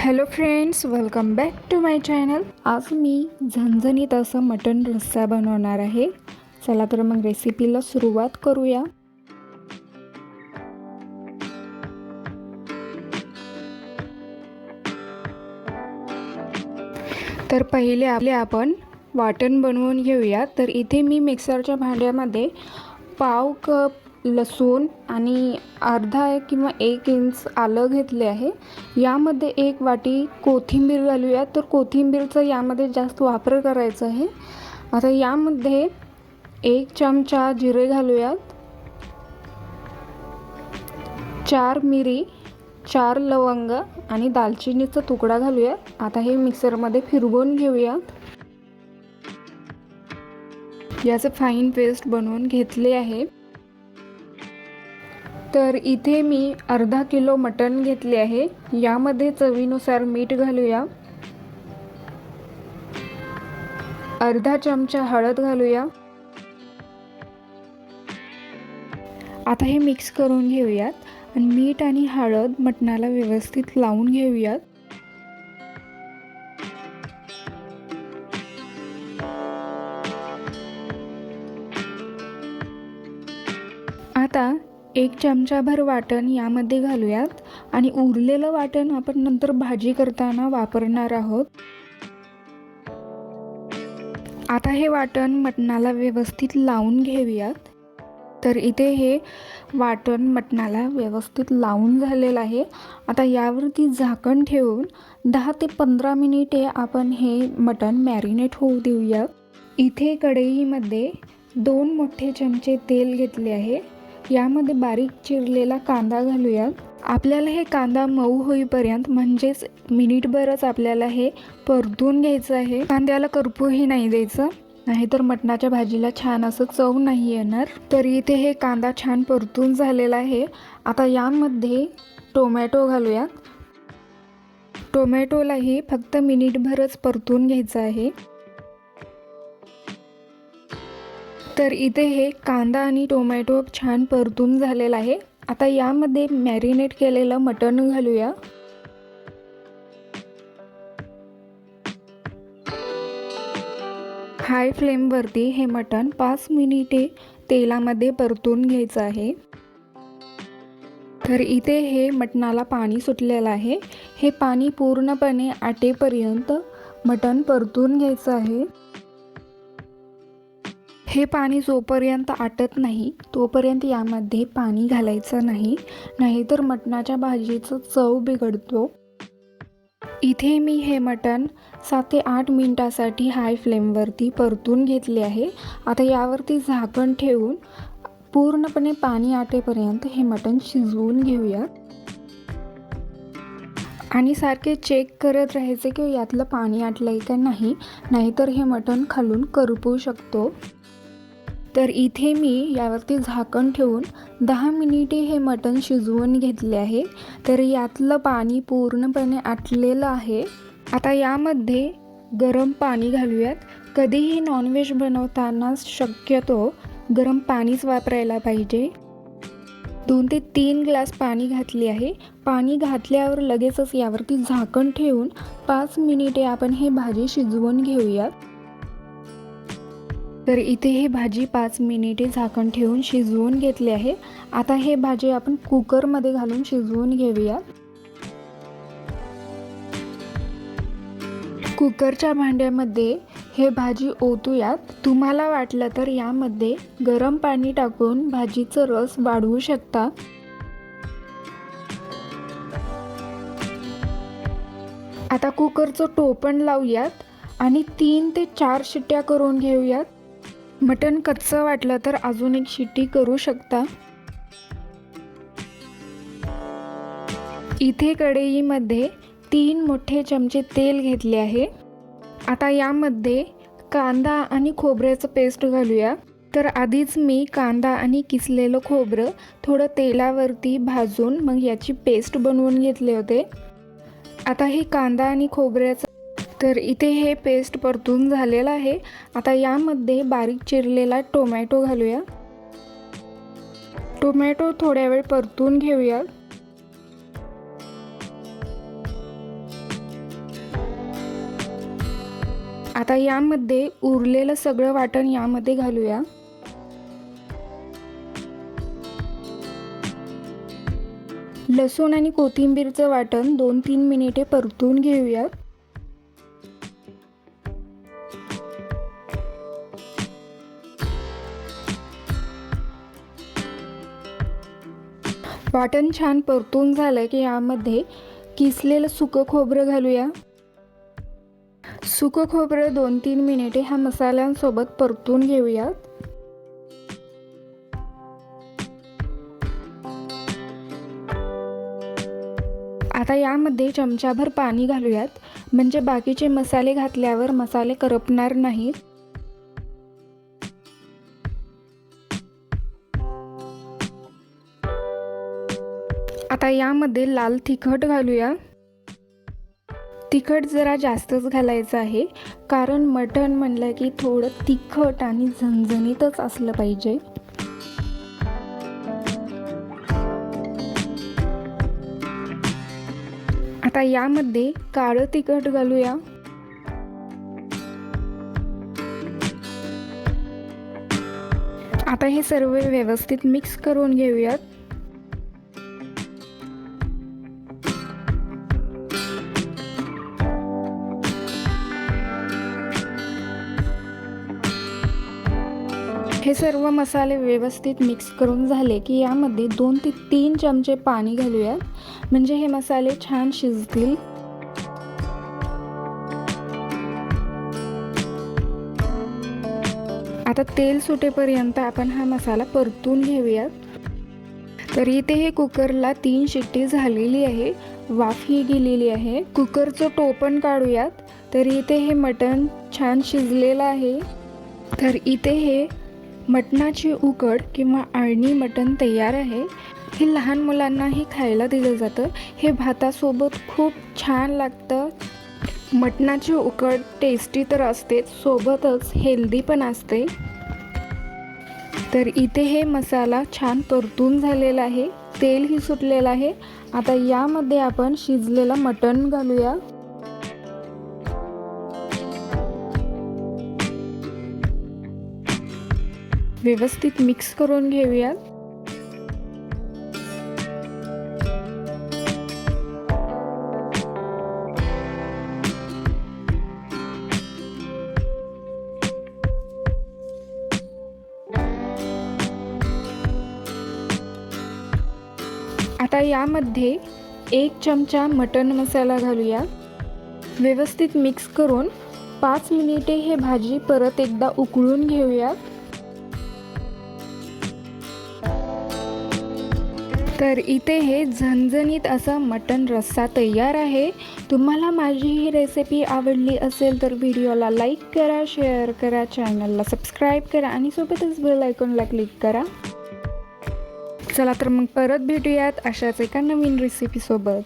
Hello friends welcome back to my channel. आज मी झणझणीत असं मटण रस्सा बनवणार आहे. चला तर मग रेसिपीला सुरुवात करूया. तर पहिले आपले आपण वाटण बनवून घेऊया. तर इथे मी मिक्सरच्या भांड्यामध्ये पाव कप लसूण आणि अर्धा किंवा एक इंच आलं घेतले आहे. यामध्ये एक वाटी कोथिंबीर घालूया. तर कोथिंबीरचा यामध्ये जास्त वापर करायचा आहे. आता यामध्ये एक चमचा जिरे घालूयात. चार मिरी चार लवंग आणि दालचिनीचा तुकडा घालूया आता हे मिक्सरमध्ये फिरवून घेऊयात. याचं फाईन पेस्ट बनवून घेतले आहे. तर इथे मी अर्धा किलो मटण घेतले आहे. यामध्ये चवीनुसार मीठ घालूया. अर्धा चमचा हळद घालूया. आता हे मिक्स करून घेऊयात आणि मीठ आणि हळद मटणाला व्यवस्थित लावून घेऊयात. आता एक चमचाभर वाटण यामध्ये घालूयात आणि उरलेलं वाटण आपण नंतर भाजी करताना वापरणार आहोत. आता हे वाटण मटणाला व्यवस्थित लावून घेऊयात. तर इथे हे वाटण मटणाला व्यवस्थित लावून झालेलं आहे. आता यावरती झाकण ठेवून दहा ते पंधरा मिनिटे आपण हे मटण मॅरिनेट होऊ देऊया इथे कढईमध्ये दोन मोठे चमचे तेल घेतले आहे. यामध्ये बारीक चिरलेला कांदा घालूयात. आपल्याला हे कांदा मऊ होईपर्यंत म्हणजेच मिनिटभरच आपल्याला हे परतून घ्यायचं आहे. कांद्याला करपूही नाही द्यायचं नाहीतर मटणाच्या भाजीला छान असं चव नाही येणार. तरी इथे हे कांदा छान परतून झालेला आहे. आता यामध्ये टोमॅटो घालूयात. टोमॅटोलाही फक्त मिनिटभरच परतून घ्यायचं आहे. तर इथे हे कांदा आणि टोमॅटो छान परतून झालेला आहे. आता यामध्ये मॅरिनेट केलेलं मटण घालूया. हाय फ्लेमवरती हे मटण पाच मिनिटे तेलामध्ये परतून घ्यायचं आहे. तर इथे हे मटणाला पाणी सुटलेलं आहे. हे पाणी पूर्णपणे आटेपर्यंत मटण परतून घ्यायचं आहे. हे पाणी जोपर्यंत आटत नाही तोपर्यंत यामध्ये पाणी घालायचं नाही नाहीतर मटणाच्या भाजीचं चव बिघडतो. इथे मी हे मटण सात ते आठ मिनटासाठी हाय फ्लेमवरती परतून घेतले आहे. आता यावरती झाकण ठेवून पूर्णपणे पाणी आटेपर्यंत हे मटण शिजवून घेऊयात. आणि सारखे चेक करत राहायचे की यातलं पाणी आटलं आहे का नाही नाहीतर हे मटण खालून करपू शकतो. तर इथे मी यावरती झाकण ठेवून दहा मिनिटे हे मटण शिजवून घेतले आहे. तर यातलं पाणी पूर्णपणे आटलेलं आहे. आता यामध्ये गरम पाणी घालूयात. कधीही नॉनव्हेज बनवताना शक्यतो गरम पाणीच वापरायला पाहिजे. दोन ते तीन ग्लास पाणी घातले आहे. पाणी घातल्यावर लगेचच यावरती झाकण ठेवून पाच मिनिटे आपण हे भाजी शिजवून घेऊयात. तर इथे हे भाजी पाच मिनिटे झाकण ठेवून शिजवून घेतली आहे. आता हे भाजी आपण कुकरमध्ये घालून शिजवून घेऊया कुकरच्या भांड्यामध्ये हे भाजी ओतूयात. तुम्हाला वाटलं तर यामध्ये गरम पाणी टाकून भाजीचं रस वाढवू शकता. आता कुकरचं टोपण लावूयात आणि तीन ते चार शिट्ट्या करून घेऊयात. मटण कच्चं वाटलं तर अजून एक शिट्टी करू शकता. इथे कढईमध्ये तीन मोठे चमचे तेल घेतले आहे. आता यामध्ये कांदा आणि खोबऱ्याचं पेस्ट घालूया. तर आधीच मी कांदा आणि किसलेलं खोबरं थोडं तेलावरती भाजून मग याची पेस्ट बनवून घेतले होते. आता हे कांदा आणि खोबऱ्याचं तर इथे हे पेस्ट परतून झालेलं आहे. आता यामध्ये बारीक चिरलेला टोमॅटो घालूया. टोमॅटो थोड्या वेळ परतून घेऊया. आता यामध्ये उरलेलं सगळं वाटण यामध्ये घालूया. लसूण आणि कोथिंबीरचं वाटण दोन तीन मिनिटे परतून घेऊयात वाटण छान परतून झालं की यामध्ये किसलेलं सुकं खोबरं घालूया. सुकं खोबरं दोन तीन मिनिटे ह्या मसाल्यांसोबत परतून घेऊयात. आता यामध्ये चमचाभर पाणी घालूयात. म्हणजे बाकीचे मसाले घातल्यावर मसाले करपणार नाहीत. आता यामध्ये लाल तिखट घालूया. तिखट जरा जास्तच घालायचं आहे कारण मटण म्हणलं की थोडं तिखट आणि झणझणीतच असलं पाहिजे. आता यामध्ये काळं तिखट घालूया. आता हे सर्व व्यवस्थित मिक्स करून घेऊयात. हे सर्व मसाले व्यवस्थित मिक्स करून झाले की यामध्ये दोन ते तीन चमचे पाणी घालूयात. म्हणजे हे मसाले छान शिजतील. आता तेल सुटेपर्यंत आपण हा मसाला परतून घेऊयात. तर इथे हे कुकरला तीन शिट्टी झालेली आहे. वाफी गेलेली आहे. कुकरचं टोपण काढूयात. तर इथे हे मटण छान शिजलेलं आहे. तर इथे हे मटणाची उकड किंवा आळणी मटण तयार आहे. हे लहान मुलांनाही खायला दिलं जातं. हे भातासोबत खूप छान लागतं. मटणाची उकड टेस्टी तर असतेच सोबतच हेल्दी पण असते. तर इथे हे मसाला छान परतून झालेला आहे. तेलही सुटलेलं आहे. आता यामध्ये आपण शिजलेलं मटण घालूया. व्यवस्थित मिक्स करून घेऊयात. आता यामध्ये एक चमचा मटन मसाला घालूया. व्यवस्थित मिक्स करून पाच मिनिटे हे भाजी परत एकदा उकळून घेऊया तर इथे हे झणझणीत असा मटन रस्सा तयार आहे. तुम्हाला माझी ही रेसिपी आवडली असेल तर व्हिडिओला लाईक करा शेअर करा चॅनलला सबस्क्राईब करा आणि सोबतच बेल आयकॉनला क्लिक करा. चला तर मग परत भेटूयात अशाच एका नवीन रेसिपीसोबत